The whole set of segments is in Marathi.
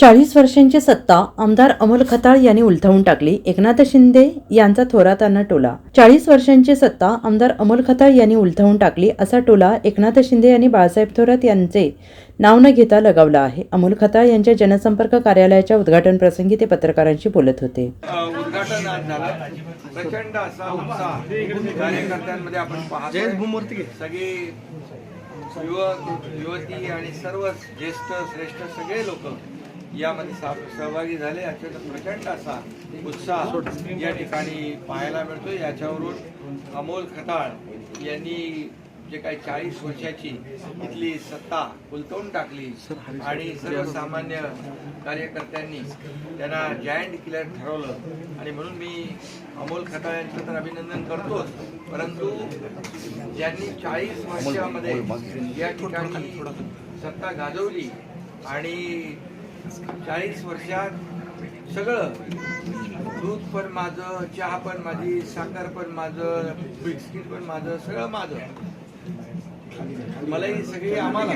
चाळीस वर्षांची सत्ता आमदार अमोल खताळ यांनी उलथवून टाकली. एकनाथ शिंदे यांचा थोरातांना टोला. चाळीस वर्षांची सत्ता आमदार अमोल खताळ यांनी उलथवून टाकली असा टोला एकनाथ शिंदे यांनी बाळासाहेब थोरात यांचे नाव न घेता लगावला आहे. अमोल खताळ यांच्या जनसंपर्क कार्यालयाच्या उद्घाटन प्रसंगी ते पत्रकारांशी बोलत होते. अ, उद्घाटन आज झालं. प्रचंड असा उत्साह कार्यकर्त्यांमध्ये आपण पाहतो सगळे युवक युवती आणि सर्वच ज्येष्ठ श्रेष्ठ सगळे लोक यामध्ये सहभागी झाले. अत्यंत प्रचंड असा उत्साह या ठिकाणी पाहायला मिळतो याच्यावरून अमोल खताळ यांनी जे काही चाळीस वर्षाची इथली सत्ता उलटवून टाकली आणि सर्वसामान्य कार्यकर्त्यांनी त्यांना जायंट किलर ठरवलं. आणि म्हणून मी अमोल खताळ यांचं तर अभिनंदन करतोच. परंतु ज्यांनी चाळीस वर्षामध्ये या ठिकाणी सत्ता गाजवली आणि चाळीस वर्षात सगळं. दूध पण माझं चहा पण माझी साखर पण माझं बिस्किट पण माझं सगळं माझं. मलाही सगळी आम्हाला.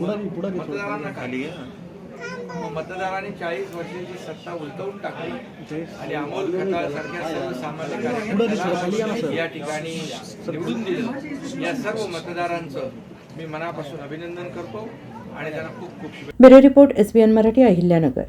मतदारांना खाली मतदारांनी चाळीस वर्षाची सत्ता उलटवून टाकली. आणि अमोल खताळ सारख्या सर्वसामान्य कार्यकर्त्याला या ठिकाणी निवडून दिलं. या सर्व मतदारांचं. मी मनापासून अभिनंदन करतो आणि त्यांना खूप खूप bureau report SBN Marathi Ahilyanagar.